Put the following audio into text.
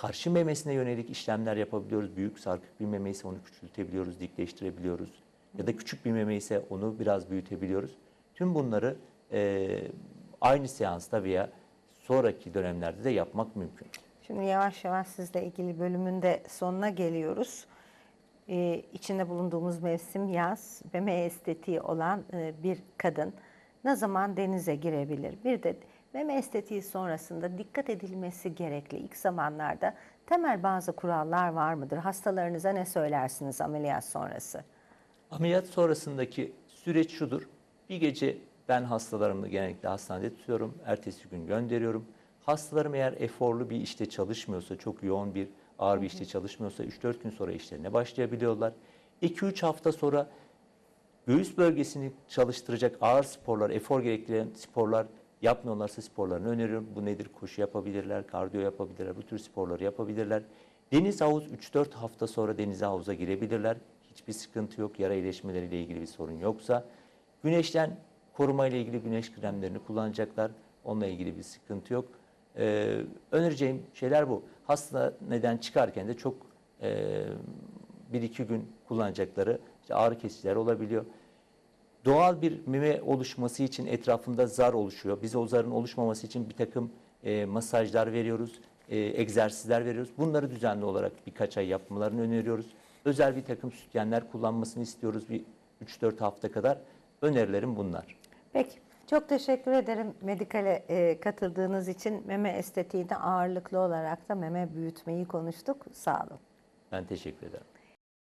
Karşı memesine yönelik işlemler yapabiliyoruz. Büyük sarkık bir meme ise onu küçültebiliyoruz, dikleştirebiliyoruz. Ya da küçük bir meme ise onu biraz büyütebiliyoruz. Tüm bunları e, aynı seansta veya sonraki dönemlerde de yapmak mümkün. Şimdi yavaş yavaş sizle ilgili bölümün de sonuna geliyoruz. Ee, içinde bulunduğumuz mevsim yaz, meme estetiği olan e, bir kadın ne zaman denize girebilir? Bir de meme estetiği sonrasında dikkat edilmesi gerekli ilk zamanlarda temel bazı kurallar var mıdır? Hastalarınıza ne söylersiniz ameliyat sonrası? Ameliyat sonrasındaki süreç şudur. Bir gece ben hastalarımı genellikle hastanede tutuyorum. Ertesi gün gönderiyorum. Hastalarım eğer eforlu bir işte çalışmıyorsa, çok yoğun bir ağır bir işte çalışmıyorsa 3-4 gün sonra işlerine başlayabiliyorlar. 2-3 hafta sonra göğüs bölgesini çalıştıracak ağır sporlar, efor gerektiren sporlar yapmıyorlarsa sporlarını öneriyorum. Bu nedir? Koşu yapabilirler, kardiyo yapabilirler, bu tür sporları yapabilirler. Deniz havuz 3-4 hafta sonra denize havuza girebilirler. Hiçbir sıkıntı yok. Yara iyileşmeleriyle ilgili bir sorun yoksa. Güneşten koruma ile ilgili güneş kremlerini kullanacaklar. Onunla ilgili bir sıkıntı yok. Ee, önereceğim şeyler bu. Hastaneden çıkarken de çok e, bir iki gün kullanacakları işte ağrı kesiciler olabiliyor. Doğal bir meme oluşması için etrafında zar oluşuyor. Biz o zarın oluşmaması için bir takım e, masajlar veriyoruz, e, egzersizler veriyoruz. Bunları düzenli olarak birkaç ay yapmalarını öneriyoruz. Özel bir takım sütyenler kullanmasını istiyoruz bir 3-4 hafta kadar. Önerilerim bunlar. Peki. Çok teşekkür ederim Medikal'e e, katıldığınız için. Meme estetiğinde ağırlıklı olarak da meme büyütmeyi konuştuk. Sağ olun. Ben teşekkür ederim.